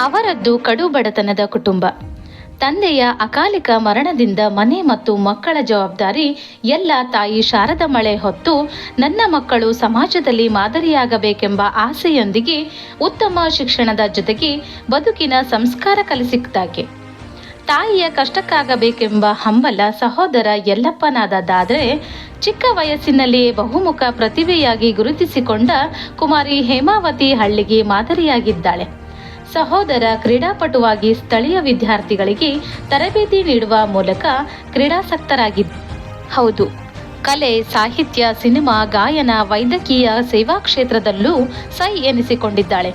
ಅವರದ್ದು ಕಡು ಬಡತನದ ಕುಟುಂಬ. ತಂದೆಯ ಅಕಾಲಿಕ ಮರಣದಿಂದ ಮನೆ ಮತ್ತು ಮಕ್ಕಳ ಜವಾಬ್ದಾರಿ, ಎಲ್ಲ ತಾಯಿ ಶಾರದ ಮಳೆ ಹೊತ್ತು ನನ್ನ ಮಕ್ಕಳು ಸಮಾಜದಲ್ಲಿ ಮಾದರಿಯಾಗಬೇಕೆಂಬ ಆಸೆಯೊಂದಿಗೆ ಉತ್ತಮ ಶಿಕ್ಷಣದ ಜೊತೆಗೆ ಬದುಕಿನ ಸಂಸ್ಕಾರ ಕಲಿಸಿದ್ದಾಕೆ. ತಾಯಿಯ ಕಷ್ಟಕ್ಕಾಗಬೇಕೆಂಬ ಹಂಬಲ ಸಹೋದರ ಯಲ್ಲಪ್ಪನಾದದ್ದಾದರೆ, ಚಿಕ್ಕ ವಯಸ್ಸಿನಲ್ಲಿಯೇ ಬಹುಮುಖ ಪ್ರತಿಭೆಯಾಗಿ ಗುರುತಿಸಿಕೊಂಡ ಕುಮಾರಿ ಹೇಮಾವತಿ ಹಳ್ಳಿಗೆ ಮಾದರಿಯಾಗಿದ್ದಾಳೆ. ಸಹೋದರ ಕ್ರೀಡಾಪಟುವಾಗಿ ಸ್ಥಳೀಯ ವಿದ್ಯಾರ್ಥಿಗಳಿಗೆ ತರಬೇತಿ ನೀಡುವ ಮೂಲಕ ಕ್ರೀಡಾಸಕ್ತರಾಗಿದ್ದ ಹೌದು. ಕಲೆ, ಸಾಹಿತ್ಯ, ಸಿನಿಮಾ, ಗಾಯನ, ವೈದ್ಯಕೀಯ ಸೇವಾ ಕ್ಷೇತ್ರದಲ್ಲೂ ಸೈ ಎನಿಸಿಕೊಂಡಿದ್ದಾಳೆ.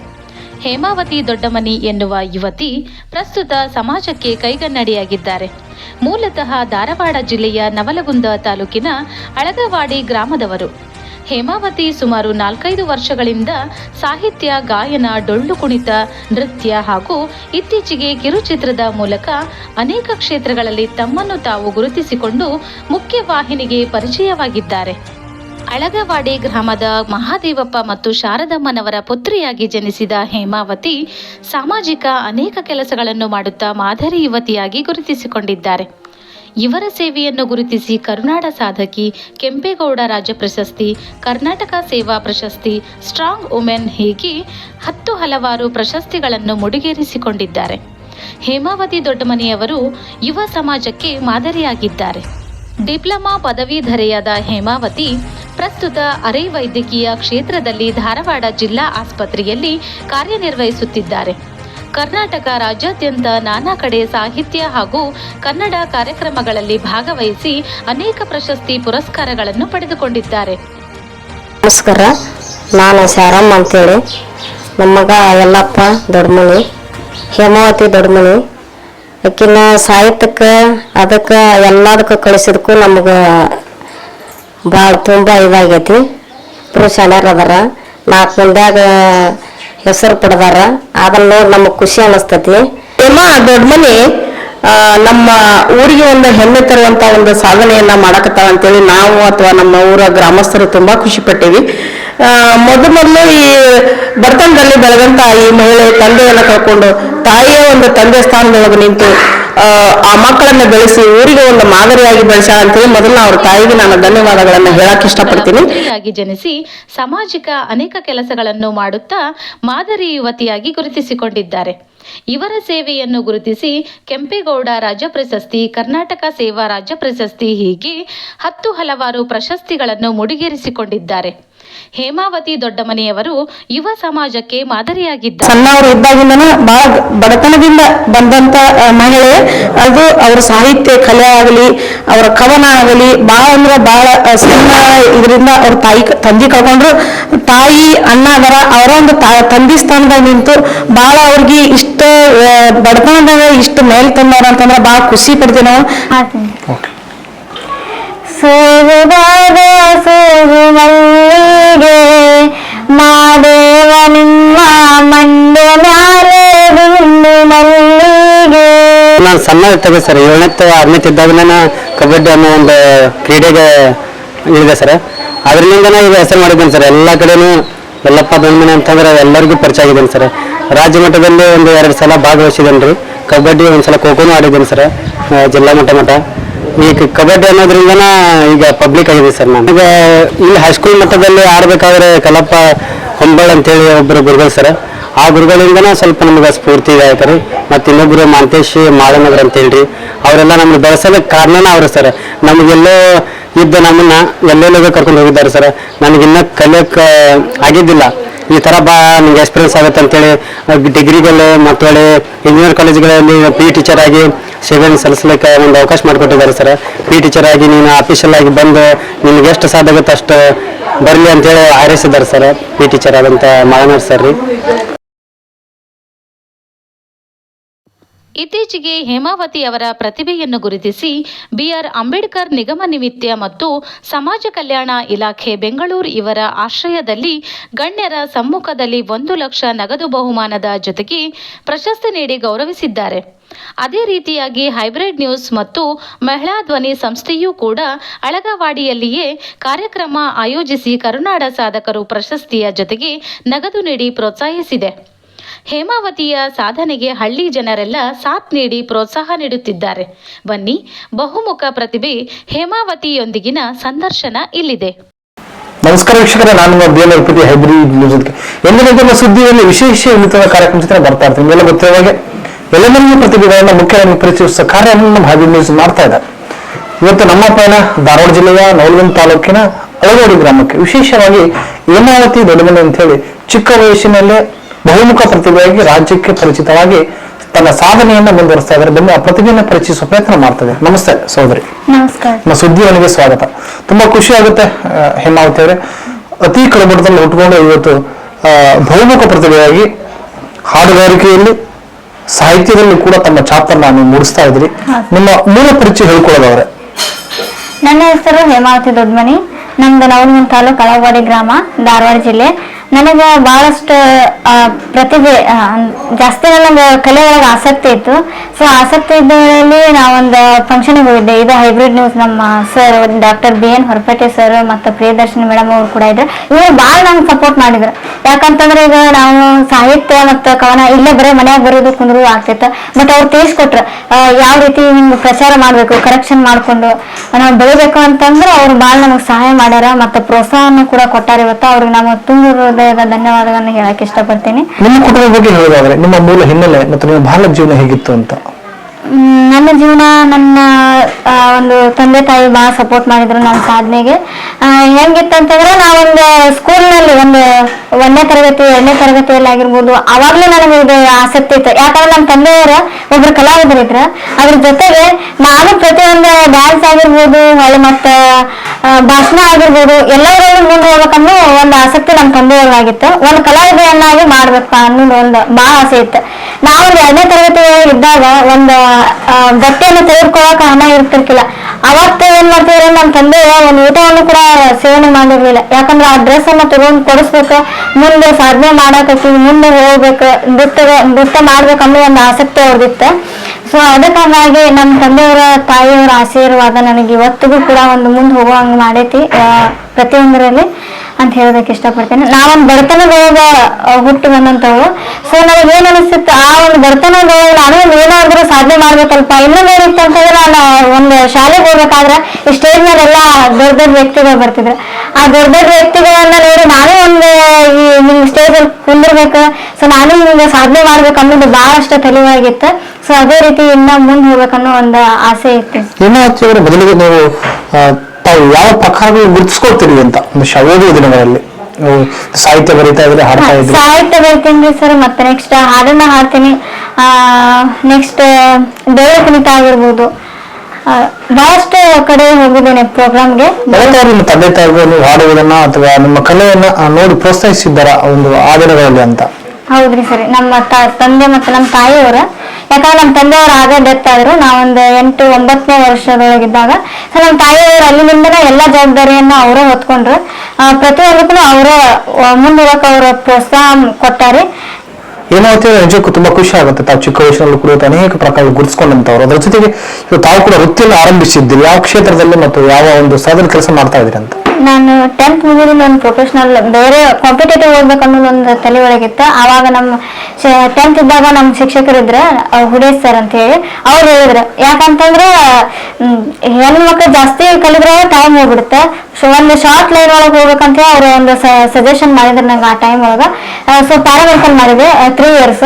ಹೇಮಾವತಿ ದೊಡ್ಡಮನಿ ಎನ್ನುವ ಯುವತಿ ಪ್ರಸ್ತುತ ಸಮಾಜಕ್ಕೆ ಕೈಗನ್ನಡಿಯಾಗಿದ್ದಾರೆ. ಮೂಲತಃ ಧಾರವಾಡ ಜಿಲ್ಲೆಯ ನವಲಗುಂದ ತಾಲೂಕಿನ ಅಳಗವಾಡಿ ಗ್ರಾಮದವರು. ಹೇಮಾವತಿ ಸುಮಾರು ನಾಲ್ಕೈದು ವರ್ಷಗಳಿಂದ ಸಾಹಿತ್ಯ, ಗಾಯನ, ಡೊಳ್ಳು ಕುಣಿತ, ನೃತ್ಯ ಹಾಗೂ ಇತ್ತೀಚೆಗೆ ಕಿರುಚಿತ್ರದ ಮೂಲಕ ಅನೇಕ ಕ್ಷೇತ್ರಗಳಲ್ಲಿ ತಮ್ಮನ್ನು ತಾವು ಗುರುತಿಸಿಕೊಂಡು ಮುಖ್ಯವಾಹಿನಿಗೆ ಪರಿಚಯವಾಗಿದ್ದಾರೆ. ಅಳಗವಾಡಿ ಗ್ರಾಮದ ಮಹಾದೇವಪ್ಪ ಮತ್ತು ಶಾರದಮ್ಮನವರ ಪುತ್ರಿಯಾಗಿ ಜನಿಸಿದ ಹೇಮಾವತಿ ಸಾಮಾಜಿಕ ಅನೇಕ ಕೆಲಸಗಳನ್ನು ಮಾಡುತ್ತಾ ಮಾದರಿ ಯುವತಿಯಾಗಿ ಗುರುತಿಸಿಕೊಂಡಿದ್ದಾರೆ. ಇವರ ಸೇವೆಯನ್ನು ಗುರುತಿಸಿ ಕರುನಾಡ ಸಾಧಕಿ ಕೆಂಪೇಗೌಡ ರಾಜ್ಯ ಪ್ರಶಸ್ತಿ, ಕರ್ನಾಟಕ ಸೇವಾ ಪ್ರಶಸ್ತಿ, ಸ್ಟ್ರಾಂಗ್ ವುಮೆನ್ ಹೀಗೆ ಹತ್ತು ಹಲವಾರು ಪ್ರಶಸ್ತಿಗಳನ್ನು ಮುಡಿಗೇರಿಸಿಕೊಂಡಿದ್ದಾರೆ. ಹೇಮಾವತಿ ದೊಡ್ಡಮನೆಯವರು ಯುವ ಸಮಾಜಕ್ಕೆ ಮಾದರಿಯಾಗಿದ್ದಾರೆ. ಡಿಪ್ಲೊಮಾ ಪದವೀಧರೆಯಾದ ಹೇಮಾವತಿ ಪ್ರಸ್ತುತ ಅರೆ ವೈದ್ಯಕೀಯ ಕ್ಷೇತ್ರದಲ್ಲಿ ಧಾರವಾಡ ಜಿಲ್ಲಾ ಆಸ್ಪತ್ರೆಯಲ್ಲಿ ಕಾರ್ಯನಿರ್ವಹಿಸುತ್ತಿದ್ದಾರೆ. ಕರ್ನಾಟಕ ರಾಜ್ಯಾದ್ಯಂತ ನಾನಾ ಕಡೆ ಸಾಹಿತ್ಯ ಹಾಗೂ ಕನ್ನಡ ಕಾರ್ಯಕ್ರಮಗಳಲ್ಲಿ ಭಾಗವಹಿಸಿ ಅನೇಕ ಪ್ರಶಸ್ತಿ ಪುರಸ್ಕಾರಗಳನ್ನು ಪಡೆದುಕೊಂಡಿದ್ದಾರೆ. ನಮಸ್ಕಾರ, ನಾನು ಶಾರಮ್ಮ ಅಂತೇಳಿ. ನಮ್ಮ ಮಗ ಯಲ್ಲಪ್ಪ ದೊಡ್ಡಮನಿ, ಹೇಮಾವತಿ ದೊಡ್ಡಮನಿ. ಆಕಿನ ಸಾಹಿತ್ಯಕ್ಕೆ ಅದಕ್ಕೆ ಎಲ್ಲದಕ್ಕೆ ಕಳಿಸಿದಕ್ಕೂ ನಮಗೆ ಭಾಳ ತುಂಬ ಇದಾಗೈತಿ. ಪುರುಷ ಅದಾರ. ನಾಲ್ಕು ಮಂದ್ಯಾಗ ಹೆಸರು ಪಡೆದಾರ. ಅದನ್ನ ನೋಡಿ ನಮಗೆ ಖುಷಿ ಅನಿಸ್ತತಿ. ಹೇಮಾ ದೊಡ್ಡಮನಿ ಆ, ನಮ್ಮ ಊರಿಗೆ ಒಂದು ಹೆಮ್ಮೆ ತರುವಂತ ಒಂದು ಸಾಧನೆಯನ್ನ ಮಾಡಕತ್ತಾವ ಅಂತೇಳಿ ನಾವು ಅಥವಾ ನಮ್ಮ ಊರ ಗ್ರಾಮಸ್ಥರು ತುಂಬಾ ಖುಷಿ ಪಟ್ಟೇವಿ. ಮೊದಲು ಮೊದಲು ಈ ಬಡತನದಲ್ಲಿ ಬೆಳೆದಂತ ಈ ಮಹಿಳೆ ತಂದೆಯನ್ನ ಕಳ್ಕೊಂಡು ತಾಯಿಯ ಒಂದು ತಂದೆ ಸ್ಥಾನದೊಳಗೆ ನಿಂತು ಆ, ಮಕ್ಕಳನ್ನ ಬೆಳೆಸಿ ಊರಿಗೆ ಒಂದು ಮಾದರಿಯಾಗಿ ಬೆಳೆಸಾಳ ಅಂತೇಳಿ ಮೊದಲು ಅವ್ರ ತಾಯಿಗೆ ನಾನು ಧನ್ಯವಾದಗಳನ್ನ ಹೇಳಕ್ ಇಷ್ಟಪಡ್ತೀನಿ. ಜನಿಸಿ ಸಾಮಾಜಿಕ ಅನೇಕ ಕೆಲಸಗಳನ್ನು ಮಾಡುತ್ತಾ ಮಾದರಿ ಯುವತಿಯಾಗಿ ಗುರುತಿಸಿಕೊಂಡಿದ್ದಾರೆ. ಇವರ ಸೇವೆಯನ್ನು ಗುರುತಿಸಿ ಕೆಂಪೇಗೌಡ ರಾಜ್ಯ ಪ್ರಶಸ್ತಿ ಕರ್ನಾಟಕ ಸೇವಾ ರಾಜ್ಯ ಪ್ರಶಸ್ತಿ ಹೀಗೆ ಹತ್ತು ಹಲವಾರು ಪ್ರಶಸ್ತಿಗಳನ್ನು ಮುಡಿಗೇರಿಸಿಕೊಂಡಿದ್ದಾರೆ. ಹೇಮಾವತಿ ದೊಡ್ಡಮನೆಯವರು ಯುವ ಸಮಾಜಕ್ಕೆ ಮಾದರಿಯಾಗಿದ್ದ ಸಣ್ಣವರು ಇದ್ದಾಗಿಂದನ ಬಹಳ ಬಡತನದಿಂದ ಬಂದಂತ ಮಹಿಳೆ. ಅದು ಅವ್ರ ಸಾಹಿತ್ಯ ಕಲೆ ಆಗಲಿ ಅವರ ಕವನ ಆಗಲಿ ಬಹಳ ಅಂದ್ರೆ ಬಹಳ ಸಣ್ಣ ಇದರಿಂದ ಅವ್ರ ತಾಯಿ ತಂದೆ ಕಳ್ಕೊಂಡ್ರು. ತಾಯಿ ಅಣ್ಣ ಅದರ ಅವರ ಒಂದು ತಾ- ತಂದೆ ಸ್ಥಾನದಾಗ ನಿಂತು ಬಹಳ ಅವ್ರಿಗೆ ಇಷ್ಟ ಬಡತನದಾಗ ಇಷ್ಟು ಮೇಲ್ ತಂದವ್ರ ಅಂತಂದ್ರೆ ಬಹಳ ಖುಷಿ ಪಡ್ತೀವಿ ನಾವು. ಸೋಗುವಾಗ ಮಾದೇವ ನಿಮ್ಮ ಮಂಡೆ ಮ್ಯಾಲೆ ದುಂಡು ಮಲ್ಲಿಗೆ. ನಾನು ಸಣ್ಣ ಇರ್ತದೆ ಸರ್. ಏಳನೇ ಆರನೇ ಇದ್ದಾಗ ನಾನು ಕಬಡ್ಡಿ ಅನ್ನೋ ಒಂದು ಕ್ರೀಡೆಗೆ ಇಳಿದೆ ಸರ್. ಅದರಿಂದ ಈಗ ಹೆಸರು ಮಾಡಿದ್ದೇನೆ ಸರ್. ಎಲ್ಲ ಕಡೆನೂ ಎಲ್ಲಪ್ಪ ಬಂದ್ಮೇಲೆ ಅಂತಂದ್ರೆ ಎಲ್ಲರಿಗೂ ಪರಿಚಯ ಆಗಿದ್ದೇನೆ ಸರ್. ರಾಜ್ಯ ಮಟ್ಟದಲ್ಲಿ ಒಂದು ಎರಡು ಸಲ ಭಾಗವಹಿಸಿದ್ದೇನೆ ರೀ. ಕಬಡ್ಡಿ ಒಂದು ಸಲ ಖೋಖೋನು ಆಡಿದ್ದೇನೆ ಸರ್. ಜಿಲ್ಲಾ ಮಟ್ಟ ಮಟ್ಟ. ಈ ಕಬಡ್ಡಿ ಅನ್ನೋದ್ರಿಂದನ ಈಗ ಪಬ್ಲಿಕ್ ಆಗಿದೆ ಸರ್ ನಾನು. ಈಗ ಇಲ್ಲಿ ಹೈಸ್ಕೂಲ್ ಮಟ್ಟದಲ್ಲಿ ಆಡ್ಬೇಕಾದ್ರೆ ಕಲಪ್ಪ, ಹೊಂಬಳ್ ಅಂತೇಳಿ ಒಬ್ಬರು ಗುರುಗಳು ಸರ್. ಆ ಗುರುಗಳಿಂದ ಸ್ವಲ್ಪ ನಮ್ಗೆ ಸ್ಫೂರ್ತಿ ರೀ ಮತ್ತು ಇನ್ನೊಬ್ರು ಮಾಂತೇಶ್ ಮಾಳನಗರ್ ಅಂತ ಹೇಳ್ರಿ ಅವರೆಲ್ಲ ನಮ್ಗೆ ಬೆಳೆಸೋದಕ್ಕೆ ಕಾರಣನ ಅವರು ಸರ್. ನಮಗೆಲ್ಲೋ ಇದ್ದ ನಮ್ಮನ್ನ ಎಲ್ಲೆಲ್ಲೋ ಕರ್ಕೊಂಡು ಹೋಗಿದ್ದಾರೆ ಸರ್. ನನಗಿನ್ನ ಕಲಿಯಕ್ ಆಗಿದ್ದಿಲ್ಲ. ಈ ಥರ ಬಾ ನಿಮ್ಗೆ ಎಕ್ಸ್ಪೀರಿಯನ್ಸ್ ಆಗುತ್ತೆ ಅಂತೇಳಿ ಡಿಗ್ರಿಗಳು ಮತ್ತು ಇಂಜಿನಿಯರ್ ಕಾಲೇಜ್ಗಳಲ್ಲಿ ಪಿ ಟೀಚರ್ ಆಗಿ ಸೇವೆಯನ್ನು ಸಲ್ಲಿಸಲಿಕ್ಕೆ ಒಂದು ಅವಕಾಶ ಮಾಡಿಕೊಟ್ಟಿದ್ದಾರೆ ಸರ್. ಪಿ ಟೀಚರ್ ಆಗಿ ನೀನು ಅಫಿಷಿಯಲ್ ಆಗಿ ಬಂದು ನಿಮ್ಗೆ ಎಷ್ಟು ಸಾಧ್ಯ ಆಗುತ್ತೆ ಅಷ್ಟು ಬರಲಿ ಅಂತೇಳಿ ಹಾರೈಸಿದ್ದಾರೆ ಸರ್. ಪಿ ಟೀಚರ್ ಆದಂಥ ಮಾಳನರ್ ಸರ್ ರೀ. ಇತ್ತೀಚೆಗೆ ಹೇಮಾವತಿ ಅವರ ಪ್ರತಿಭೆಯನ್ನು ಗುರುತಿಸಿ ಬಿಆರ್ ಅಂಬೇಡ್ಕರ್ ನಿಗಮ ನಿಮಿತ್ತ ಮತ್ತು ಸಮಾಜ ಕಲ್ಯಾಣ ಇಲಾಖೆ ಬೆಂಗಳೂರು ಇವರ ಆಶ್ರಯದಲ್ಲಿ ಗಣ್ಯರ ಸಮ್ಮುಖದಲ್ಲಿ ಒಂದು ಲಕ್ಷ ನಗದು ಬಹುಮಾನದ ಜೊತೆಗೆ ಪ್ರಶಸ್ತಿ ನೀಡಿ ಗೌರವಿಸಿದ್ದಾರೆ. ಅದೇ ರೀತಿಯಾಗಿ ಹೈಬ್ರಿಡ್ ನ್ಯೂಸ್ ಮತ್ತು ಮಹಿಳಾ ಧ್ವನಿ ಸಂಸ್ಥೆಯೂ ಕೂಡ ಅಳಗವಾಡಿಯಲ್ಲಿಯೇ ಕಾರ್ಯಕ್ರಮ ಆಯೋಜಿಸಿ ಕರುನಾಡ ಸಾಧಕರು ಪ್ರಶಸ್ತಿಯ ಜೊತೆಗೆ ನಗದು ನೀಡಿ ಪ್ರೋತ್ಸಾಹಿಸಿದೆ. ಹೇಮಾವತಿಯ ಸಾಧನೆಗೆ ಹಳ್ಳಿ ಜನರೆಲ್ಲ ಸಾಥ್ ನೀಡಿ ಪ್ರೋತ್ಸಾಹ ನೀಡುತ್ತಿದ್ದಾರೆ. ಬನ್ನಿ, ಬಹುಮುಖ ಪ್ರತಿಭೆ ಹೇಮಾವತಿಯೊಂದಿಗಿನ ಸಂದರ್ಶನ ಇಲ್ಲಿದೆ. ನಮಸ್ಕಾರ ವೀಕ್ಷಕರೇ, ನಾನು ಟಿ ಹೈಬ್ರಿಡ್ ನ್ಯೂಸ್ ಸುದ್ದಿಯಲ್ಲಿ ವಿಶೇಷ ಉಳಿತಾಯ ಕಾರ್ಯಕ್ರಮ ಜೊತೆ ಬರ್ತಾ ಇರ್ತೀನಿ ಎಲ್ಲ ಗೊತ್ತಿರೋ ಹಾಗೆ ಎಲ್ಲೆಲ್ಲರಿಗೂ ಪ್ರತಿಭೆಗಳನ್ನ ಮುಖ್ಯವಾಗಿ ಪರಿಚಯಿಸುವ ಕಾರ್ಯವನ್ನು ಹೈಬ್ರಿಡ್ ನ್ಯೂಸ್ ಮಾಡ್ತಾ ಇದೆ. ಇವತ್ತು ನಮ್ಮ ಪಯಣ ಧಾರವಾಡ ಜಿಲ್ಲೆಯ ನವಲಗುಂದ ತಾಲೂಕಿನ ಅಳಗೋಡಿ ಗ್ರಾಮಕ್ಕೆ. ವಿಶೇಷವಾಗಿ ಹೇಮಾವತಿ ದೊಡ್ಡಮನೆ ಅಂತ ಹೇಳಿ ಚಿಕ್ಕ ವಯಸ್ಸಿನಲ್ಲೇ ಬಹುಮುಖ ಪ್ರತಿಭೆಯಾಗಿ ರಾಜ್ಯಕ್ಕೆ ಪರಿಚಿತವಾಗಿ ತನ್ನ ಸಾಧನೆಯನ್ನ ಮುಂದುವರಿಸ್ತಾ ಇದ್ದಾರೆ. ಬನ್ನಿ ಆ ಪ್ರತಿಭೆಯನ್ನು ಪರಿಚಯಿಸುವ ಪ್ರಯತ್ನ ಮಾಡ್ತದೆ ನಮಸ್ತೆ ಸಹೋದರಿ. ನಮಸ್ಕಾರ. ನಮ್ಮ ಸುದ್ದಿಯವನಿಗೆ ಸ್ವಾಗತ. ತುಂಬಾ ಖುಷಿ ಆಗುತ್ತೆ ಹೇಮಾವತಿ ಅವರೇ. ಅತಿ ಕಳಮಟ್ಟದಲ್ಲಿ ಉಟ್ಕೊಂಡು ಇವತ್ತು ಬಹುಮುಖ ಪ್ರತಿಭೆಯಾಗಿ ಹಾಡುಗಾರಿಕೆಯಲ್ಲಿ ಸಾಹಿತ್ಯದಲ್ಲಿ ಕೂಡ ತಮ್ಮ ಛಾಪನ್ನ ನೀವು ಮೂಡಿಸ್ತಾ ಇದ್ರಿ ನಿಮ್ಮ ಮೂಲ ಪರಿಚಯ ಹೇಳ್ಕೊಳ್ಳೋದವ್ರೆ ನನ್ನ ಹೆಸರು ಹೇಮಾವತಿ ದೊಡ್ಮನಿ. ನಮ್ದು ನವಲಗುಂದ ತಾಲೂಕು ಅಳವಾಡಿ ಗ್ರಾಮ ಧಾರವಾಡ ಜಿಲ್ಲೆ. ನನಗೆ ಬಹಳಷ್ಟು ಪ್ರತಿಭೆ ಜಾಸ್ತಿ ನನಗೆ ಕಲೆ ಒಳಗೆ ಆಸಕ್ತಿ ಇತ್ತು. ಸೊ ಆಸಕ್ತಿ ಇದ್ದಲ್ಲಿ ನಾವೊಂದು ಫಂಕ್ಷನ್ಗೆ ಹೋಗಿದ್ದೆ. ಇದು ಹೈಬ್ರಿಡ್ ನ್ಯೂಸ್ ನಮ್ಮ sir doctor B N Horapete sir ಮತ್ತು ಪ್ರಿಯದರ್ಶಿನಿ ಮೇಡಮ್ ಅವರು ಕೂಡ ಇದ್ರು. ಇವರು ಭಾಳ ನಂಗೆ ಸಪೋರ್ಟ್ ಮಾಡಿದ್ರು. ಯಾಕಂತಂದ್ರೆ ಈಗ ನಾವು ಸಾಹಿತ್ಯ ಮತ್ತು ಕವನ ಇಲ್ಲೇ ಬರೀ ಮನ್ಯಾಗ ಬರೋದು ಕುಂದ್ರು ಆಗ್ತೈತ. ಬಟ್ ಅವ್ರು ತಿಳಿಸ್ಕೊಟ್ರ ಯಾವ ರೀತಿ ಹಿಂಗ್ ಪ್ರಚಾರ ಮಾಡಬೇಕು ಕರೆಕ್ಷನ್ ಮಾಡ್ಕೊಂಡು ನಾವು ಬೆಳಿಬೇಕು ಅಂತಂದ್ರೆ ಅವ್ರು ಭಾಳ ನಮಗೆ ಸಹಾಯ ಮಾಡ್ಯಾರ ಮತ್ತು ಪ್ರೋತ್ಸಾಹವನ್ನು ಕೂಡ ಕೊಟ್ಟಾರ ಇವತ್ತು. ಅವ್ರಿಗೆ ನಾವು ತುಂಬ ಹೃದಯದ ಧನ್ಯವಾದಗಳನ್ನ ಹೇಳಕ್ ಇಷ್ಟಪಡ್ತೀನಿ. ನಿಮ್ಮ ಕುಟುಂಬದ ಬಗ್ಗೆ ಹೇಳೋದಾದ್ರೆ ನಿಮ್ಮ ಮೂಲ ಹಿನ್ನೆಲೆ ಮತ್ತು ನಿಮ್ಮ ಬಾಲ್ಯ ಜೀವನ ಹೇಗಿತ್ತು ಅಂತ? ನನ್ನ ಜೀವನ ನನ್ನ ಒಂದು ತಂದೆ ತಾಯಿ ಭಾಳ ಸಪೋರ್ಟ್ ಮಾಡಿದ್ರು ನನ್ನ ಸಾಧನೆಗೆ. ಹೆಂಗಿತ್ತಂತಂದ್ರೆ ನಾವೊಂದು ಸ್ಕೂಲ್ನಲ್ಲಿ ಒಂದು ಒಂದನೇ ತರಗತಿ, ಎರಡನೇ ತರಗತಿಯಲ್ಲಿ ಆಗಿರ್ಬೋದು ಅವಾಗ್ಲೂ ನನಗೆ ಇದು ಆಸಕ್ತಿ ಇತ್ತು. ಯಾಕಂದ್ರೆ ನಮ್ಮ ತಂದೆಯವರು ಒಬ್ರು ಕಲಾವಿದರು ಅದ್ರ ಜೊತೆಗೆ ನಾನು ಪ್ರತಿಯೊಂದು ಡ್ಯಾನ್ಸ್ ಆಗಿರ್ಬೋದು, ಹೊಳೆ ಮತ್ತೆ ಭಾಷಣ ಆಗಿರ್ಬೋದು ಎಲ್ಲದರಲ್ಲೂ ಮುಂದೆ ಹೋಗ್ಬೇಕನ್ನೋ ಒಂದು ಆಸಕ್ತಿ ನಮ್ಮ ತಂದೆಯವ್ರಿಗಾಗಿತ್ತು. ಒಂದು ಕಲಾವಿದೆಯನ್ನಾಗಿ ಮಾಡ್ಬೇಕಪ್ಪ ಅನ್ನೋದು ಒಂದು ಬಹಳ ಆಸೆ ಇತ್ತು. ನಾವು ಎರಡನೇ ತರಗತಿ ಇದ್ದಾಗ ಒಂದು ಗಟ್ಟಿಯನ್ನು ತೆಗೆದುಕೊಳ್ಳೋಕೆ ಹಣ ಇರ್ತಿರ್ಕಿಲ್ಲ. ಅವತ್ತು ಏನ್ ಮಾಡ್ತಿದ್ರೆ? ನಮ್ಮ ತಂದೆ ಒಂದು ಊಟವನ್ನು ಕೂಡ ಸೇವನೆ ಮಾಡಿರ್ಲಿಲ್ಲ. ಯಾಕಂದ್ರೆ ಆ ಡ್ರೆಸ್ ಅನ್ನ ತಗೊಂಡು ಕೊಡಿಸ್ಬೇಕು ಮುಂದೆ ಸಾಧನೆ ಮಾಡಕ್ಕೆ ಮುಂದೆ ಹೋಗ್ಬೇಕು ನೃತ್ಯ ನೃತ್ಯ ಮಾಡ್ಬೇಕಂದ್ರೆ ಒಂದು ಆಸಕ್ತಿ ಅವ್ರದಿತ್ತು ಸೊ ಅದಕ್ಕಾಗಿ ನಮ್ಮ ತಂದೆಯವರ ತಾಯಿಯವರ ಆಶೀರ್ವಾದ ನನಗೆ ಇವತ್ತಿಗೂ ಕೂಡ ಒಂದು ಮುಂದೆ ಹೋಗುವಂಗೆ ಮಾಡೈತಿ ಆ, ಪ್ರತಿಯೊಂದರಲ್ಲಿ. ಅಂತ ಹೇಳೋದಕ್ಕೆ ಇಷ್ಟಪಡ್ತೇನೆ. ನಾವೊಂದು ಬಡತನದೊಳಗ ಹುಟ್ಟು ಬಂದಂಥವು ಸೊ ನನಗೆ ಏನ್ ಅನಿಸ್ತಿತ್ತು ಆ ಒಂದು ಬಡತನದೊಳಗೆ ನಾನು ಏನಾದ್ರೂ ಸಾಧನೆ ಮಾಡ್ಬೇಕಲ್ಪ ಇನ್ನೊಂದು ಏನಿತ್ತು ಅಂತಂದ್ರೆ ನಾನು ಒಂದು ಶಾಲೆಗೆ ಹೋಗ್ಬೇಕಾದ್ರೆ ಈ ಸ್ಟೇಜ್ ಮೇಲೆಲ್ಲ ದೊಡ್ಡ ದೊಡ್ಡ ವ್ಯಕ್ತಿಗಳು ಬರ್ತಿದ್ರು. ಆ ದೊಡ್ಡ ದೊಡ್ಡ ವ್ಯಕ್ತಿಗಳನ್ನ ನೋಡಿ ನಾನು ಒಂದು ಈ ನಿಮ್ ಸ್ಟೇಜ್ ಅಲ್ಲಿ ಕುಂದಿರ್ಬೇಕು. ಸೊ ನಾನು ನಿಮ್ಗೆ ಸಾಧನೆ ಮಾಡ್ಬೇಕು ಅನ್ನೋದು ಬಹಳಷ್ಟು ತೆಲುವಾಗಿತ್ತು. ಸೊ ಅದೇ ರೀತಿ ಇನ್ನ ಮುಂದೆ ಹೋಗ್ಬೇಕನ್ನೋ ಒಂದು ಆಸೆ ಇತ್ತು. ಅವರ ಬದಲಿಗೆ ನೀವು ತಾವು ಯಾವ ಪ್ರಕಾರಗಳು ಗುರುತಿಸ್ಕೊಳ್ತೀರಿ ಅಂತ ಓದುವ ದಿನಗಳಲ್ಲಿ. ಸಾಹಿತ್ಯ ಬರೀತಾ ಇದ್ರೆ ಹಾಡ್ತಾ ಇದ್ರೆ. ಸಾಹಿತ್ಯ ಬರೀತೀನಿ ಸರ್ ಮತ್ತೆ ನೆಕ್ಸ್ಟ್ ಹಾಡನ್ನ ಹಾಡ್ತೀನಿ. ನೆಕ್ಸ್ಟ್ ದೇವ ಕುಣಿತ ಆಗಿರ್ಬೋದು. ಬಹಳಷ್ಟು ಕಡೆ ಹೋಗಿದ್ದೇನೆ ಪ್ರೋಗ್ರಾಮ್ಗೆ ನಿಮ್ಮ ತಂದೆ ತಾಯಿಗಳು ಹಾಡುವುದನ್ನ ಅಥವಾ ನಿಮ್ಮ ಕಲೆಯನ್ನ ನೋಡಿ ಪ್ರೋತ್ಸಾಹಿಸಿದ್ದಾರ ಒಂದು ಆ ದಿನಗಳಲ್ಲಿ ಅಂತ. ಹೌದ್ರಿ ಸರಿ ನಮ್ಮ ತಂದೆ ಮತ್ತೆ ನಮ್ಮ ತಾಯಿಯವರು ಯಾಕಂದ್ರೆ ನಮ್ಮ ತಂದೆಯವರು ಆಗ ಡೆತ್ ಆದ್ರು, ನಾವೊಂದು ಎಂಟು, ಒಂಬತ್ತನೇ ವರ್ಷದೊಳಗಿದ್ದಾಗ ಸೊ ನಮ್ಮ ತಾಯಿಯವರು ಅಲ್ಲಿಂದನೇ ಎಲ್ಲ ಜವಾಬ್ದಾರಿಯನ್ನ ಅವರೇ ಹೊತ್ಕೊಂಡ್ರು. ಪ್ರತಿಯೊಂದಕ್ಕೂ ಅವರೇ ಮುಂದೆ ಅವರು ಪ್ರೋತ್ಸಾಹ ಕೊಟ್ಟಾರೆ. ಏನಾಗುತ್ತೆ ನಿಜಕ್ಕೂ ತುಂಬಾ ಖುಷಿ ಆಗುತ್ತೆ. ತಾವು ಚಿಕ್ಕ ವಯಸ್ಸಿನಲ್ಲಿ ಕೂಡ ಅನೇಕ ಪ್ರಕಾರ ಗುರುತಿಸಿಕೊಂಡಂತವ್ರು ಅದರ ಜೊತೆಗೆ ತಾವು ಕೂಡ ವೃತ್ತಿಯನ್ನು ಆರಂಭಿಸಿದ್ದೀರಿ ಯಾವ ಕ್ಷೇತ್ರದಲ್ಲಿ ಮತ್ತು ಯಾವ ಒಂದು ಸಾಧನ ಕೆಲಸ ಮಾಡ್ತಾ ಇದ್ದೀರಿ ಅಂತ? ನಾನು ಟೆಂತ್ ಮುಗಿದ ಒಂದು ಪ್ರೊಫೆಷನಲ್ ಬೇರೆ ಕಾಂಪಿಟೇಟಿವ್ ಓದ್ಬೇಕು ಅನ್ನೋದು ಒಂದು ತಲೆ ಒಳಗಿತ್ತು ಆವಾಗ ನಮ್ಮ ಟೆಂತ್ ಇದ್ದಾಗ ನಮ್ಮ ಶಿಕ್ಷಕರಿದ್ರೆ ಹುಡೇಶ್ ಸರ್ ಅಂತ ಹೇಳಿ, ಅವ್ರು ಹೇಳಿದ್ರು. ಯಾಕಂತಂದ್ರೆ ಹೆಣ್ಣು ಜಾಸ್ತಿ ಕಲಿದ್ರೆ ಟೈಮ್ ಹೋಗ್ಬಿಡುತ್ತೆ. ಸೊ ಒಂದು ಶಾರ್ಟ್ ಲೈನ್ ಒಳಗೆ ಹೋಗ್ಬೇಕಂತ ಅವ್ರು ಒಂದು ಸಜೆಷನ್ ಮಾಡಿದ್ರು ನಂಗೆ ಆ ಟೈಮ್ ಒಳಗೆ. ಸೊ ಪ್ಯಾರಾಮೆಡಿಕಲ್ ಮಾಡಿದೆ ತ್ರೀ ಇಯರ್ಸ್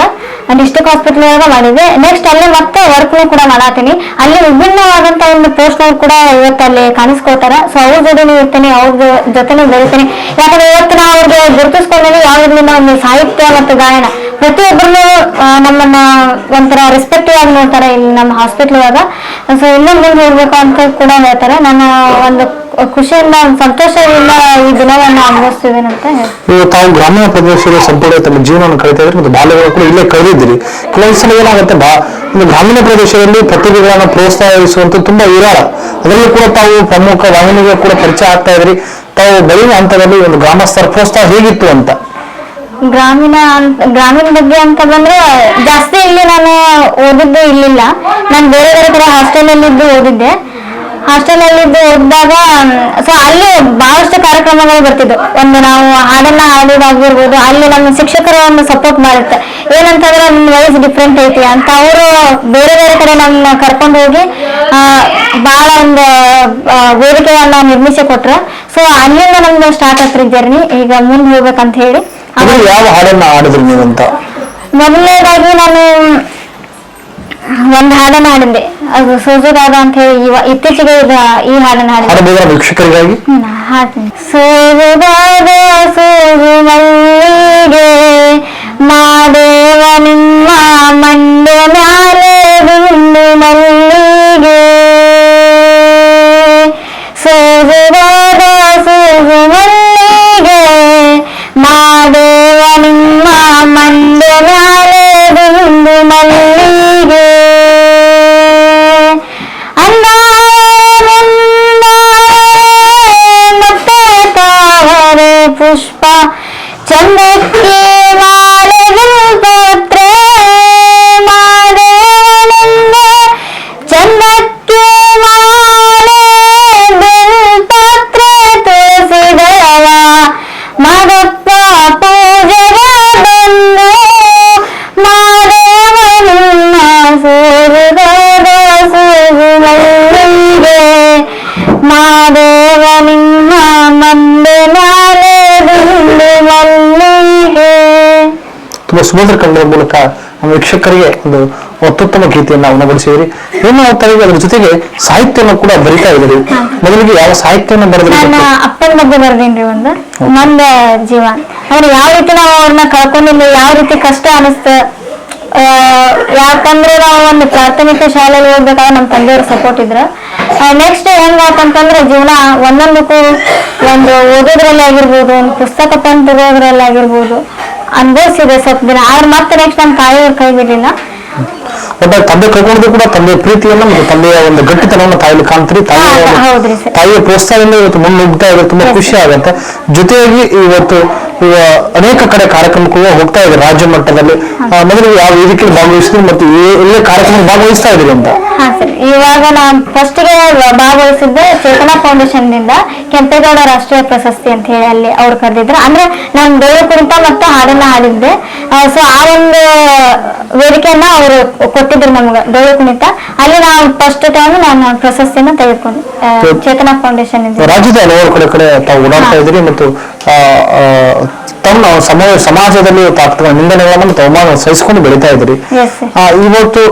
ಡಿಸ್ಟ್ರಿಕ್ಟ್ ಹಾಸ್ಪಿಟಲ್ ಒಳಗೆ ಮಾಡಿದೆ ನೆಕ್ಸ್ಟ್ ಅಲ್ಲಿ ಮತ್ತೆ ವರ್ಕ್ನು ಕೂಡ ಮಾಡಾತೀನಿ. ಅಲ್ಲಿ ವಿಭಿನ್ನವಾದಂತ ಒಂದು ಪೋಸ್ಟ್ ಕೂಡ ಇವತ್ತು ಅಲ್ಲಿ ಕಾಣಿಸ್ಕೊಳ್ತಾರ. ಸೊ ಅವ್ರ ಜೊತೆನೂ ಇರ್ತೀನಿ, ಅವ್ರ ಜೊತೆನೂ ಬೆಳಿತೀನಿ. ಯಾಕಂದ್ರೆ ಇವತ್ತು ನಾವು ಅವ್ರಿಗೆ ಗುರುತಿಸ್ಕೊಂಡೀವಿ ಯಾವ್ದ್ರಿಂದ ಒಂದು ಸಾಹಿತ್ಯ ಮತ್ತು ಗಾಯನ. ಪ್ರತಿಯೊಬ್ಬರನ್ನು ನಮ್ಮನ್ನ ಒಂಥರ ರೆಸ್ಪೆಕ್ಟಿವ್ ಆಗಿ ನೋಡ್ತಾರೆ ಇಲ್ಲಿ ನಮ್ಮ ಹಾಸ್ಪಿಟ್ಲ್ ಒಳಗ. ಸೊ ಇನ್ನೂ ಮುಂದೆ ಅಂತ ಕೂಡ ಹೇಳ್ತಾರೆ. ನಾನು ಒಂದು ಖುಷಿಯಿಂದ ಸಂತೋಷದಿಂದ ಈ ದಿನವನ್ನ ಅಂತ ನೀವು ತಾವು ಗ್ರಾಮೀಣ ಪ್ರದೇಶದ ಸಂಪೂರ್ಣ ತಮ್ಮ ಜೀವನವನ್ನು ಕಳಿತಾ ಇದ್ರೆ ಮತ್ತು ಬಾಲ್ಯಗಳು ಕೂಡ ಇಲ್ಲೇ ಕಳೆದಿದ್ದೀರಿ. ಕೆಲವೊಂದು ಸಲ ಏನಾಗುತ್ತೆ ಬಾ, ಒಂದು ಗ್ರಾಮೀಣ ಪ್ರದೇಶದಲ್ಲಿ ಪ್ರತಿಭೆಗಳನ್ನ ಪ್ರೋತ್ಸಾಹಿಸುವಂತ ತುಂಬಾ ವಿರಾಳ. ಅದರಲ್ಲೂ ಕೂಡ ತಾವು ಪ್ರಮುಖ ವಾಹಿನಿಗೆ ಕೂಡ ಪರಿಚಯ ಆಗ್ತಾ ಇದ್ರಿ. ತಾವು ಬೆಳೆಯುವ ಹಂತದಲ್ಲಿ ಒಂದು ಗ್ರಾಮಸ್ಥರ ಪ್ರೋತ್ಸಾಹ ಹೇಗಿತ್ತು ಅಂತ? ಗ್ರಾಮೀಣ ಗ್ರಾಮೀಣ ಬಗ್ಗೆ ಅಂತ ಬಂದ್ರೆ ಜಾಸ್ತಿ ಇಲ್ಲಿ ನಾನು ಓದಿದ್ದು ಇಲ್ಲಿಲ್ಲ. ನಾನು ಬೇರೆ ಬೇರೆ ಕಡೆ ಹಾಸ್ಟೆಲ್ ಅಲ್ಲಿ ಇದ್ದು ಓದಿದ್ದೆ ಹಾಸ್ಟೆಲಲ್ಲಿದ್ದು ಓದಿದಾಗ ಸೊ ಅಲ್ಲಿ ಬಹಳಷ್ಟು ಕಾರ್ಯಕ್ರಮಗಳು ಬರ್ತಿದ್ವು. ಒಂದು ನಾವು ಹಾಡನ್ನ ಹಾಡೋದಾಗಿರ್ಬೋದು ಅಲ್ಲಿ ನಮ್ಮ ಶಿಕ್ಷಕರು ಒಂದು ಸಪೋರ್ಟ್ ಮಾಡುತ್ತೆ. ಏನಂತಂದ್ರೆ ನಿಮ್ಮ ವಯಸ್ಸು ಡಿಫ್ರೆಂಟ್ ಐತಿ ಅಂತ ಅವರು ಬೇರೆ ಬೇರೆ ಕಡೆ ನಮ್ಮನ್ನ ಕರ್ಕೊಂಡು ಹೋಗಿ ಬಹಳ ಒಂದು ವೇದಿಕೆಯನ್ನ ನಿರ್ಮಿಸಿ ಕೊಟ್ರು. ಸೊ ಅಲ್ಲಿಂದ ನಮ್ದು ಸ್ಟಾರ್ಟ್ ಆಗ್ತದೆ ಜರ್ನಿ ಈಗ ಮುಂದೆ ಹೋಗ್ಬೇಕಂತ ಹೇಳಿ. ಅಂದ್ರೆ ಯಾವ ಹಾಡನ್ನ ಹಾಡಿದ್ರಿ ನೀವು ಅಂತ ಮೊದಲನೇದಾಗಿ ನಾನು ಒಂದು ಹಾಡನ್ನ ಹಾಡಿದ್ದೆ. ಅದು ಸೋಜುಗಾದ ಅಂತ ಹೇಳಿ ಇವ- ಇತ್ತೀಚೆಗೆ ಇದು ಈ ಹಾಡನ್ನ ಹಾಡಿದ್ದೆ. ಹಾಡಬಹುದಾ ವೀಕ್ಷಕರಿಗಾಗಿ. ಹ್ಮ್, ಹಾಡ್ತೀನಿ. ಸೋಜುಗಾದ ಸೋಜು ಮಲ್ಲಿಗೆ ಮಾದೇವ ನಿಮ್ಮ ಮಂಡೆ ಮ್ಯಾಲೆ ಬಿಂದು ಮಲ್ಲಿಗೆ ಸುಮಧುರ ಕನ್ನಡ ಮೂಲಕ ನಮ್ಮ ವೀಕ್ಷಕರಿಗೆ ಒಂದು ಅತ್ಯುತ್ತಮ ಗೀತೆಯನ್ನ ಉಣಬಡಿಸಿದ್ರಿ. ಇನ್ನು ತಮಗೆ ಅದ್ರ ಜೊತೆಗೆ ಸಾಹಿತ್ಯವನ್ನು ಕೂಡ ಬರಿತಾ ಇದ್ರಿ ಮೊದಲಿಗೆ ಯಾವ ಸಾಹಿತ್ಯವನ್ನು ಬರೆದ್ರಿ ನನ್ನ ಅಪ್ಪನ ಬಗ್ಗೆ ಬರ್ದೇನ್ರಿ ಒಂದು? ನಂದ ಜೀವ. ಅಂದ್ರೆ ಯಾವ ರೀತಿ ನಾವು ಅವ್ರನ್ನ ಕಳ್ಕೊಂಡಿಲ್ಲ ಯಾವ ರೀತಿ ಕಷ್ಟ ಅನಿಸ್ತ ಯಾಕಂದ್ರೆ ನಾವು ಒಂದು ಪ್ರಾಥಮಿಕ ಶಾಲೆಯಲ್ಲಿ ಹೋಗ್ಬೇಕಾದ್ರೆ ನಮ್ಮ ತಂದೆಯವ್ರ ಸಪೋರ್ಟ್ ಇದ್ರ. ನೆಕ್ಸ್ಟ್ ಹೆಂಗಾತಂತಂದ್ರೆ ಜೀವನ ಒಂದೊಂದಕ್ಕೂ ಒಂದು ಓದೋದ್ರಲ್ಲಿ ಆಗಿರ್ಬೋದು ಒಂದು ಪುಸ್ತಕ ತಂದು ತಗೋದ್ರಲ್ಲಿ ಆಗಿರ್ಬೋದು. ಅನುಭವಿಸಿದೆ ಸ್ವಲ್ಪ ದಿನ. ಆದ್ರೆ ಮತ್ತೆ ನೆಕ್ಸ್ಟ್ ನಮ್ಮ ತಾಯಿಯವ್ರ ಕೈ ಬಿಡಲಿಲ್ಲ. ಒಬ್ಬ ತಂದೆ ಕಳ್ಕೊಂಡ್ರು ಕೂಡ ತಂದೆಯ ಪ್ರೀತಿಯನ್ನ ಮತ್ತು ತಂದೆಯ ಒಂದು ಗಟ್ಟಿತನವನ್ನು ತಾಯಿಲಿ ಕಾಣ್ತೀರಿ. ತಾಯಿಯ ಹೌದ್ರಿ ಸರ್. ತಾಯಿಯ ಪ್ರೋತ್ಸಾಹದಿಂದ ಇವತ್ತು ಮುನ್ನುಗ್ತಾ ಇದೆ. ತುಂಬಾ ಖುಷಿ ಆಗುತ್ತೆ. ಜೊತೆಯಾಗಿ ಇವತ್ತು ಇವ ಅನೇಕ ಕಡೆ ಕಾರ್ಯಕ್ರಮಕ್ಕೂ ಹೋಗ್ತಾ ಇದೆ ರಾಜ್ಯ ಮಟ್ಟದಲ್ಲಿ. ಮೊದಲು ಯಾವ ವೇದಿಕೆಯಲ್ಲಿ ಭಾಗವಹಿಸಿದ್ರಿ ಮತ್ತು ಎಲ್ಲ ಕಾರ್ಯಕ್ರಮ ಭಾಗವಹಿಸ್ತಾ ಇದ್ರಿ ಅಂತ? ಹಾ ಸರ್. ಇವಾಗ ನಾನು ಫಸ್ಟ್ಗೆ ಭಾಗವಹಿಸಿದ್ದೆ ಚೇತನಾ ಫೌಂಡೇಶನ್ ದಿಂದ ಕೆಂಪೇಗೌಡ ರಾಷ್ಟ್ರೀಯ ಪ್ರಶಸ್ತಿ ಅಂತ ಹೇಳಿ ಅಲ್ಲಿ ಅವ್ರು ಕರೆದಿದ್ರು. ಅಂದ್ರೆ ನಾನು ಬೇರೆ ಕುಣಿತ ಮತ್ತು ಹಾಡನ್ನ ಹಾಡಿದ್ದೆ. ಸೊ ಆ ಒಂದು ವೇದಿಕೆಯನ್ನ ಅವರು ಕೊಟ್ಟಿದ್ರು ನಮ್ಗೆ ಡೊಳ್ಳು ಕುಣಿತ ಅಲ್ಲಿ ನಾನು ಫಸ್ಟ್ ಟೈಮ್ ನಾನು ಪ್ರಶಸ್ತಿಯನ್ನ ತೆಗೆದುಕೊಂಡು. ಚೇತನಾ ಫೌಂಡೇಶನ್ ಇಂದ. ರಾಜ್ಯದ ಹಲವಾರು ಕಡೆ ಕಡೆ ತಾವು ಓಡಾಡ್ತಾ ಇದ್ದೀರಿ ಮತ್ತು ಆ, ಆ, ತಮ್ಮ ಸಮಾಜ ಸಮಾಜದಲ್ಲಿ ತಾತ್ವ ನಿಂದನೆಗಳನ್ನು ತಮ್ಮ ಸಹಿಸಿಕೊಂಡು ಬೆಳೀತಾ ಇದ್ರಿ ಇವತ್ತು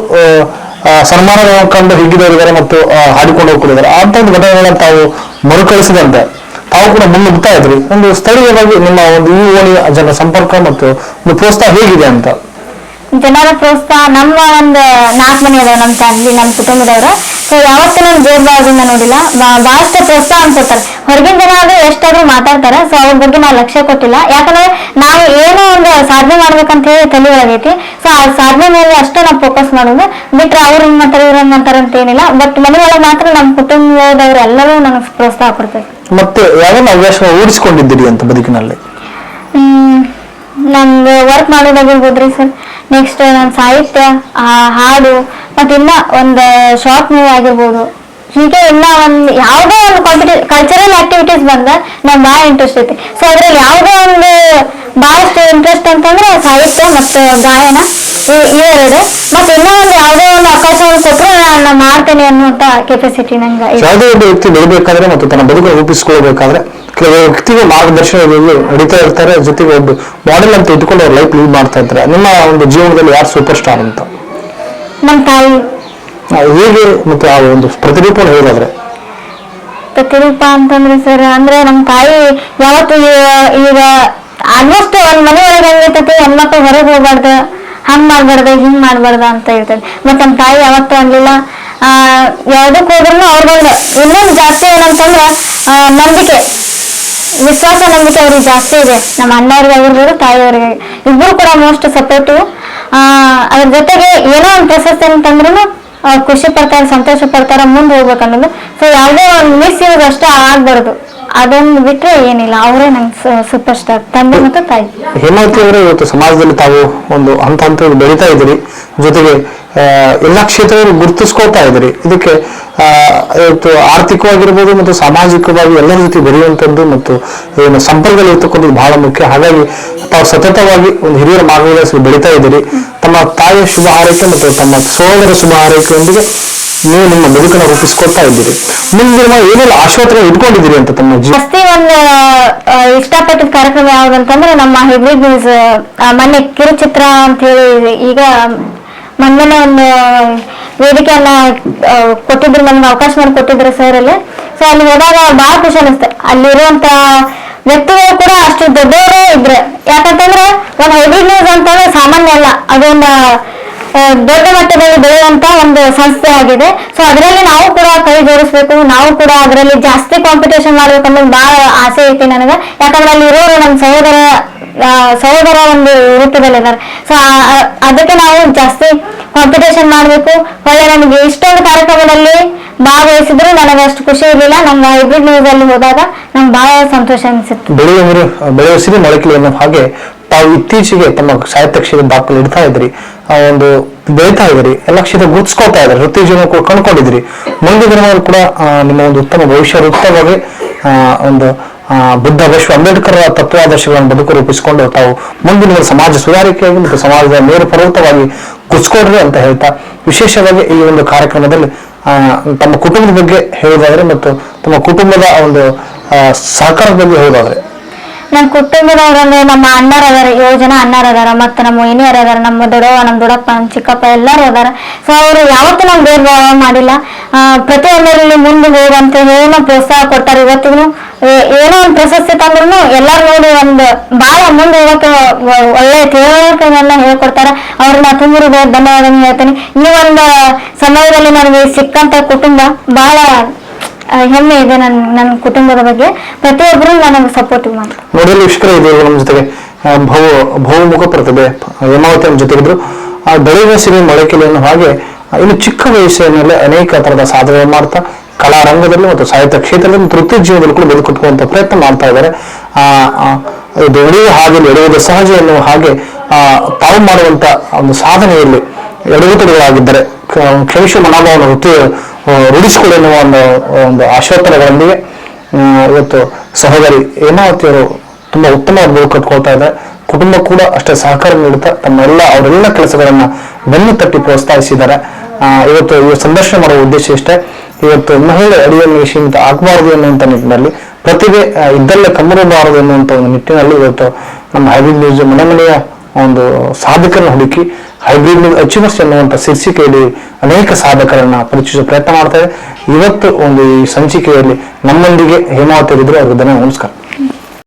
ಸನ್ಮಾನ ಕಂಡು ಹಿಗ್ಗಿದವರಿದ್ದಾರೆ ಮತ್ತು ಹಾಡಿಕೊಂಡು ಹೋಗ್ಕೊಂಡಿದ್ದಾರೆ ಅಂತ ಒಂದು ಘಟನೆಗಳನ್ನು ತಾವು ಮರುಕಳಿಸಿದಂತೆ ತಾವು ಕೂಡ ಮುನ್ನುಗ್ತಾ ಇದ್ರಿ ಒಂದು ಸ್ಥಳೀಯವಾಗಿ ನಿಮ್ಮ ಒಂದು ಈ ಓಣಿಯ ಜನ ಸಂಪರ್ಕ ಮತ್ತು ಒಂದು ಪ್ರೋತ್ಸಾಹ ಹೇಗಿದೆ ಅಂತ? ಜನರ ಪ್ರೋತ್ಸಾಹ ನಮ್ಮ ಒಂದು ನಾಲ್ಕು ಮನೆ ಅದಾವ ನಮ್ಮ ಫ್ಯಾಮಿಲಿ ನಮ್ಮ ಕುಟುಂಬದವರು. ಸೊ ಯಾವತ್ತೂ ನಾನು ಬೇರ್ಬಾರ್ದಿಂದ ನೋಡಿಲ್ಲ. ಬಹಳಷ್ಟು ಪ್ರೋತ್ಸಾಹ ಅನ್ಸುತ್ತಾರೆ ಹೊರಗಿನ ಜನ ಆದ್ರೆ ಎಷ್ಟಾದ್ರೂ ಮಾತಾಡ್ತಾರೆ. ಸೊ ಅವ್ರ ಬಗ್ಗೆ ನಾವು ಲಕ್ಷ್ಯ ಕೊಟ್ಟಿಲ್ಲ. ಯಾಕಂದ್ರೆ ನಾವು ಏನೋ ಒಂದು ಸಾಧನೆ ಮಾಡ್ಬೇಕಂತ ಹೇಳಿ ತಲೆ ಒಳಗೈತಿ. ಸೊ ಆ ಸಾಧನೆ ಮೇಲೆ ಅಷ್ಟೇ ನಾವು ಫೋಕಸ್ ಮಾಡೋದು. ಬಿಟ್ರೆ ಅವ್ರು ಹಿಂಗ್ ಮಾಡ್ತಾರೆ ಇವ್ರ ಮಾತಾರ ಅಂತ ಏನಿಲ್ಲ. ಬಟ್ ಮನೆ ಒಳಗೆ ಮಾತ್ರ ನಮ್ಮ ಕುಟುಂಬದವ್ರು ಎಲ್ಲರೂ ನನಗೆ ಪ್ರೋತ್ಸಾಹ ಕೊಡ್ತಾರೆ. ಮತ್ತೆ ಯಾವೆಲ್ಲ ಹವ್ಯಾಸ ರೂಢಿಸಿಕೊಂಡಿದ್ದೀರಿ ಅಂತ ಬದುಕಿನಲ್ಲಿ? ಹ್ಮ್, ವರ್ಕ್ ವರ್ಕ್ ಮಾಡೋದಾಗಿರ್ಬೋದ್ರಿ ಸರ್. ನೆಕ್ಸ್ಟ್ ನನ್ನ ಸಾಹಿತ್ಯ ಹಾಡು ಮತ್ತೆ ಇನ್ನ ಒಂದು ಶಾರ್ಟ್ ಮೂವಿ ಆಗಿರ್ಬೋದು. ಹೀಗೆ ಇನ್ನ ಒಂದು ಯಾವುದೋ ಒಂದು ಕಾಂಪಿಟೇ ಕಲ್ಚರಲ್ ಆಕ್ಟಿವಿಟೀಸ್ ಬಂದ ನಂಗೆ ಭಾಳ ಇಂಟ್ರೆಸ್ಟ್ ಐತಿ. ಸೊ ಅದ್ರಲ್ಲಿ ಯಾವುದೇ ಒಂದು ಭಾಳಷ್ಟು ಇಂಟ್ರೆಸ್ಟ್ ಅಂತಂದ್ರೆ ಸಾಹಿತ್ಯ ಮತ್ತು ಗಾಯನ ಇವ್- ಇವೆರಡು ಮತ್ತೆ ಇನ್ನೂ ಒಂದು ಯಾವುದೇ ಒಂದು ಅವಕಾಶವನ್ನು ಕೊಟ್ಟರೆ ನಾನು ಮಾಡ್ತೇನೆ ಅನ್ನುವಂಥ ಕೆಪಾಸಿಟಿ ನಂಗೆ. ಯಾವುದೇ ಒಬ್ಬ ವ್ಯಕ್ತಿ ಬೆಳಿಬೇಕಾದ್ರೆ ಮತ್ತು ತನ್ನ ಬದುಕನ್ನು ರೂಪಿಸಿಕೊಳ್ಬೇಕಾದ್ರೆ ಕೆಲವು ವ್ಯಕ್ತಿಗೆ ಮಾರ್ಗದರ್ಶನದಲ್ಲಿ ನಡೀತಾ ಇರ್ತಾರೆ ಜೊತೆಗೆ ಒಂದು ಮಾಡೆಲ್ ಅಂತ ಇಟ್ಕೊಂಡು ಅವ್ರ ಲೈಫ್ ಲೀಡ್ ಮಾಡ್ತಾ ಇರ್ತಾರೆ. ನಿಮ್ಮ ಒಂದು ಜೀವನದಲ್ಲಿ ಯಾರು ಸೂಪರ್ ಸ್ಟಾರ್ ಅಂತ? ನಮ್ಮ ತಾಯಿ. ಹೇಗೆ ಮತ್ತೆ ಆ ಒಂದು ಪ್ರತಿರೂಪ ಹೇಳಿದ್ರೆ? ಪ್ರತಿರೂಪ ಅಂತಂದ್ರೆ ಸರ್ ಅಂದ್ರೆ ನಮ್ಮ ತಾಯಿ ಯಾವತ್ತು ಈಗ ಆಲ್ಮೋಸ್ಟ್ ಒಂದ್ ಮನೆ ಒಳಗೆ ಹೆಂಗಿರ್ತೈತಿ ಹೆಣ್ಮಕ್ಳು ಹೊರಗೆ ಹೋಗ್ಬಾರ್ದು. ಹಂಗ್ ಮಾಡ್ಬಾರ್ದ ಹಿಂಗ್ ಮಾಡ್ಬಾರ್ದ ಅಂತ ಹೇಳ್ತಾರೆ ಮತ್ ನಮ್ಮ ತಾಯಿ ಯಾವತ್ತೂ ಅನ್ಲಿಲ್ಲ. ಆ ಯಾವ್ದಕ್ ಹೋದ್ರು ಅವ್ರದೊಂದು ಇನ್ನೊಂದು ಜಾಸ್ತಿ ಏನಂತಂದ್ರೆ ಆ, ನಂಬಿಕೆ. ವಿಶ್ವಾಸ ನಂಬಿಕೆ ಅವ್ರಿಗೆ ಜಾಸ್ತಿ ಇದೆ. ನಮ್ಮ ಅಣ್ಣವ್ರಿಗೆ ಆಗಿರ್ಬೋದು ತಾಯಿಯವ್ರಿಗೆ. ಇಬ್ರು ಕೂಡ ಮೋಸ್ಟ್ ಸಪೋರ್ಟಿವ್ ಅದ್ರ ಜೊತೆಗೆ ಏನೋ ಒಂದು ಪ್ರಶಸ್ತಿ ಅಂತಂದ್ರೂ ಖುಷಿ ಪಡ್ತಾರೆ, ಸಂತೋಷ ಪಡ್ತಾರೆ, ಮುಂದೆ ಹೋಗ್ಬೇಕನ್ನೋದು ಸೊ ಯಾವುದೇ ಒಂದು ಮಿಸ್ ಇರೋದು ಅಷ್ಟೇ ಆಗ್ಬಾರ್ದು. ಅದನ್ನು ಬಿಟ್ಟರೆ ಏನಿಲ್ಲ. ಅವರೇ ನಂಗೆ ಸೂಪರ್ ಸ್ಟಾರ್ ತಂದೆ ಮತ್ತು ತಾಯಿ. ಹೇಮಾವತಿ ಅವರೇ ಇವತ್ತು ಸಮಾಜದಲ್ಲಿ ತಾವು ಒಂದು ಹಂತ ಹಂತ ಬೆಳೀತಾ ಇದ್ದೀರಿ. ಜೊತೆಗೆ ಎಲ್ಲಾ ಕ್ಷೇತ್ರಗಳು ಗುರುತಿಸ್ಕೊಳ್ತಾ ಇದ್ರಿ. ಇದಕ್ಕೆ ಇವತ್ತು ಆರ್ಥಿಕವಾಗಿರ್ಬೋದು ಮತ್ತು ಸಾಮಾಜಿಕವಾಗಿ ಎಲ್ಲರ ಜೊತೆ ಬೆರೆಯುವಂಥದ್ದು ಮತ್ತು ಏನು ಸಂಪರ್ಕದಲ್ಲಿ ಇರ್ತಕ್ಕಂಥದ್ದು ಬಹಳ ಮುಖ್ಯ. ಹಾಗಾಗಿ ತಾವು ಸತತವಾಗಿ ಒಂದು ಹಿರಿಯರ ಮಾರ್ಗದರ್ಶನ ಬೆಳೀತಾ ಇದ್ದೀರಿ. ತಮ್ಮ ತಾಯಿಯ ಶುಭ ಹಾರೈಕೆ ಮತ್ತು ತಮ್ಮ ಸೋದರ ಶುಭ ಹಾರೈಕೆಯೊಂದಿಗೆ ನೀವು ನಿಮ್ಮ ಬದುಕನ್ನು ರೂಪಿಸ್ಕೊಳ್ತಾ ಇದ್ದೀರಿ. ಮುಂದಿನ ಏನೆಲ್ಲ ಆಶೋತ್ತರ ಇಟ್ಕೊಂಡಿದ್ದೀರಿ ಅಂತ ತಮ್ಮ ಜಾಸ್ತಿ ಒಂದು ಇಷ್ಟಪಟ್ಟ ಕಾರ್ಯಕ್ರಮ ಯಾವ್ದಂತಂದ್ರೆ ನಮ್ಮ ನ್ಯೂಸ್ ಮೊನ್ನೆ ಕಿರುಚಿತ್ರ ಅಂತ ಹೇಳಿ ಈಗ ಮೊನ್ನೆ ಒಂದು ವೇದಿಕೆಯನ್ನ ಕೊಟ್ಟಿದ್ರು, ನಮ್ಗೆ ಅವಕಾಶ ಮಾಡಿ ಕೊಟ್ಟಿದ್ರು ಸರ್ ಅಲ್ಲಿ. ಸೊ ಅಲ್ಲಿ ಹೋದಾಗ ಬಹಳ ಖುಷಿ ಅನಿಸ್ತು. ಅಲ್ಲಿರುವಂತ ವ್ಯಕ್ತಿಗಳು ಕೂಡ ಅಷ್ಟು ದೊಡ್ಡವರು ಇದ್ರು. ಯಾಕಂತಂದ್ರೆ ಒಂದು ಹೈಬ್ರಿಡ್ ನ್ಯೂಸ್ ಅಂತಂದ್ರೆ ಸಾಮಾನ್ಯ ಅಲ್ಲ. ಅದೊಂದು ದೊಡ್ಡ ಮಟ್ಟದಲ್ಲಿ ಬೆಳೆಯುವಂತ ಒಂದು ಸಂಸ್ಥೆ ಆಗಿದೆ. ಸೊ ಅದರಲ್ಲಿ ನಾವು ಕೂಡ ಕೈ ಜೋಡಿಸ್ಬೇಕು. ನಾವು ಕೂಡ ಅದರಲ್ಲಿ ಜಾಸ್ತಿ ಕಾಂಪಿಟೇಷನ್ ಮಾಡ್ಬೇಕು ಅನ್ನೋದು ಬಹಳ ಆಸೆ ಐತಿ ನನಗೆ. ಯಾಕಂದ್ರೆ ಅಲ್ಲಿ ಇರೋರು ನಮ್ಮ ಸಹೋದರ ಸಹೋದರ ಒಂದು ರೂಪದಲ್ಲಿದ್ದಾರೆ. ಸೊ ಅದಕ್ಕೆ ನಾವು ಜಾಸ್ತಿ ಕಾಂಪಿಟೇಷನ್ ಮಾಡಬೇಕು. ಒಳ್ಳೆ ನನಗೆ ಇಷ್ಟೊಂದು ಕಾರ್ಯಕ್ರಮದಲ್ಲಿ ಭಾಗವಹಿಸಿದ್ರು ನನಗೆ ಅಷ್ಟು ಖುಷಿ ಇರಲಿಲ್ಲ. ನಮ್ಮ ಹೈಬ್ರಿಡ್ ನ್ಯೂಸ್ ಅಲ್ಲಿ ಹೋದಾಗ ನಮ್ಗೆ ಬಹಳ ಸಂತೋಷ ಅನಿಸಿತ್ತು. ಬೆಳೆಯುವ ನೀರು ಬೆಳೆಯುವ ಸಿರಿ ಅನ್ನೋ ಹಾಗೆ ತಾವು ಇತ್ತೀಚೆಗೆ ತಮ್ಮ ಸಾಹಿತ್ಯ ಕ್ಷೇತ್ರ ದಾಖಲೆ ಇಡ್ತಾ ಇದ್ರಿ. ಆ, ಒಂದು ಬೆಳೀತಾ ಇದ್ರಿ. ಎಲ್ಲ ಕ್ಷೇತ್ರ ಗುರುತಿಸ್ಕೊಳ್ತಾ ಇದ್ರಿ. ವೃತ್ತಿ ಜೀವನ ಕೂಡ ಕಂಡುಕೊಂಡಿದ್ರಿ. ಮುಂದಿನ ದಿನಗಳು ಕೂಡ ನಿಮ್ಮ ಒಂದು ಉತ್ತಮ ಭವಿಷ್ಯ ವೃತ್ತವಾಗಿ ಒಂದು ಬುದ್ಧ ವಿಶ್ವ ಅಂಬೇಡ್ಕರ್ ತತ್ವಾದರ್ಶಗಳನ್ನು ಬದುಕು ರೂಪಿಸಿಕೊಂಡು ತಾವು ಮುಂದಿನ ಸಮಾಜ ಸುಧಾರಿಕೆಯಾಗಿ ಮತ್ತು ಸಮಾಜದ ಮೇರು ಪರ್ವತವಾಗಿ ಕುಚ್ಕೊಡ್ರಿ ಅಂತ ಹೇಳ್ತಾ, ವಿಶೇಷವಾಗಿ ಈ ಒಂದು ಕಾರ್ಯಕ್ರಮದಲ್ಲಿ ತಮ್ಮ ಕುಟುಂಬದ ಬಗ್ಗೆ ಹೇಳೋದಾದ್ರೆ ಮತ್ತು ತಮ್ಮ ಕುಟುಂಬದ ಒಂದು ಸಹಕಾರದ ಬಗ್ಗೆ ಹೇಳೋದಾದ್ರೆ ನಮ್ಮ ಕುಟುಂಬದವರಂದ್ರೆ ನಮ್ಮ ಅಣ್ಣರ ಅದಾರ ಏಳು ಜನ ಅಣ್ಣರ ಅದಾರ, ಮತ್ತೆ ನಮ್ಮ ಏನಿಯರ್ ಅದಾರ, ನಮ್ಮ ದೊಡ್ಡವ ನಮ್ಮ ದೊಡ್ಡಪ್ಪ, ನಮ್ಮ ಚಿಕ್ಕಪ್ಪ ಎಲ್ಲರೂ ಅದಾರ. ಸೊ ಅವರು ಯಾವತ್ತೂ ನಮ್ಗೆ ಭೇದ ಮಾಡಿಲ್ಲ. ಪ್ರತಿಯೊಂದರಲ್ಲಿ ಮುಂದೆ ಹೋಗುವಂತ ಏನೋ ಪ್ರೋತ್ಸಾಹ ಕೊಡ್ತಾರೆ. ಇವತ್ತಿಗೂ ಏನೋ ಒಂದು ಪ್ರಶಸ್ತಿ ತಂದ್ರು ಎಲ್ಲಾರು ನೋಡಿ ಒಂದು ಬಹಳ ಮುಂದೆ ಹೋಗಕ್ಕೆ ಒಳ್ಳೆ ತಿಳುವಳಿಕೆಗಳನ್ನ ಹೇಳ್ಕೊಡ್ತಾರ. ಅವ್ರನ್ನ ತುಂಬ ಧನ್ಯವಾದ ಹೇಳ್ತೀನಿ. ಈ ಒಂದು ಸಮಯದಲ್ಲಿ ನನಗೆ ಸಿಕ್ಕಂತ ಕುಟುಂಬ ಬಹಳ ಹೆಮ್ಮೆ ಇದೆ ನನ್ನ ನನ್ನ ಕುಟುಂಬದ ಬಗ್ಗೆ. ಪ್ರತಿಯೊಬ್ಬರು ನನಗೆ ಸಪೋರ್ಟ್ ಮಾಡ್ತಾರೆ. ವೀಕ್ಷಕರೇ ಇದು ನಮ್ಮ ಜೊತೆಗೆ. ಬಹು, ಬಹುಮುಖ ಪ್ರತಿಭೆ, ಹೇಮಾವತಿ ನಮ್ಮ ಜೊತೆಗಿದ್ರು ಆ, ಬೆಳೆಯುವ ಸಿರಿ ಹಾಗೆ ಇನ್ನು ಚಿಕ್ಕ ವಯಸ್ಸಿನಲ್ಲಿ ಅನೇಕ ತರದ ಸಾಧನೆ ಮಾಡ್ತಾ ಕಲಾ ರಂಗದಲ್ಲಿ ಮತ್ತು ಸಾಹಿತ್ಯ ಕ್ಷೇತ್ರದಲ್ಲಿ ವೃತ್ತಿ ಜೀವನದಲ್ಲಿ ಕೂಡ ಬದುಕುವಂತ ಪ್ರಯತ್ನ ಮಾಡ್ತಾ ಇದ್ದಾರೆ. ಆ, ಎಳೆಯುವ ಹಾಗೆ ಎಡುವುದು ಸಹಜ ಎನ್ನುವ ಹಾಗೆ ಆ, ತಾವು ಮಾಡುವಂತ ಒಂದು ಸಾಧನೆಯಲ್ಲಿ ಎಡಗುತುಗಳಾಗಿದ್ದರೆ ಕ್ಷಮಿಷ ಮನೋಭಾವನ ವೃತ್ತಿ ರೂಢಿಸಿಕೊಳ್ಳಿ ಎನ್ನುವ ಒಂದು ಒಂದು ಆಶೋತ್ತರಗಳೊಂದಿಗೆ ಇವತ್ತು ಸಹೋದರಿ ಹೇಮಾವತಿಯವರು ತುಂಬಾ ಉತ್ತಮವಾಗಿ ಬದುಕು ಕಟ್ಕೊಳ್ತಾ ಇದ್ದಾರೆ. ಕುಟುಂಬ ಕೂಡ ಅಷ್ಟೇ ಸಹಕಾರ ನೀಡುತ್ತಾ ತಮ್ಮ ಎಲ್ಲ ಅವರೆಲ್ಲ ಕೆಲಸಗಳನ್ನ ಬೆನ್ನು ತಟ್ಟಿ ಪ್ರೋತ್ಸಾಹಿಸಿದ್ದಾರೆ. ಇವತ್ತು ಈ ಸಂದರ್ಶನ ಮಾಡುವ ಉದ್ದೇಶ ಇಷ್ಟೇ. ಇವತ್ತು ಮಹಿಳೆ ಅಡಿಯಲ್ಲಿ ಸೀಮಿತ ಆಗಬಾರದು ಎನ್ನುವಂಥ ನಿಟ್ಟಿನಲ್ಲಿ, ಪ್ರತಿಭೆ ಇದ್ದಲ್ಲ ಕಮ್ಮರಬಾರದು ಎನ್ನುವಂತ ಒಂದು ನಿಟ್ಟಿನಲ್ಲಿ ಇವತ್ತು ನಮ್ಮ ಹೈಬ್ರಿಡ್ ನ್ಯೂಸ್ ಮನೆ ಮನೆಯ ಒಂದು ಸಾಧಕರನ್ನು ಹುಡುಕಿ, ಹೈಬ್ರಿಡ್ ಅಚೀವರ್ಸ್ ಎನ್ನುವಂತ ಶೀರ್ಷಿಕೆಯಲ್ಲಿ ಅನೇಕ ಸಾಧಕರನ್ನ ಪರಿಚಯಿಸುವ ಪ್ರಯತ್ನ ಮಾಡ್ತಾರೆ ಇವತ್ತು ಒಂದು ಈ ಸಂಚಿಕೆಯಲ್ಲಿ ನಮ್ಮೊಂದಿಗೆ ಹೇಮಾವತಿ ಇದ್ರು ಅವ್ರಿಗೆ ಧನ್ಯವಾದ, ನಮಸ್ಕಾರ.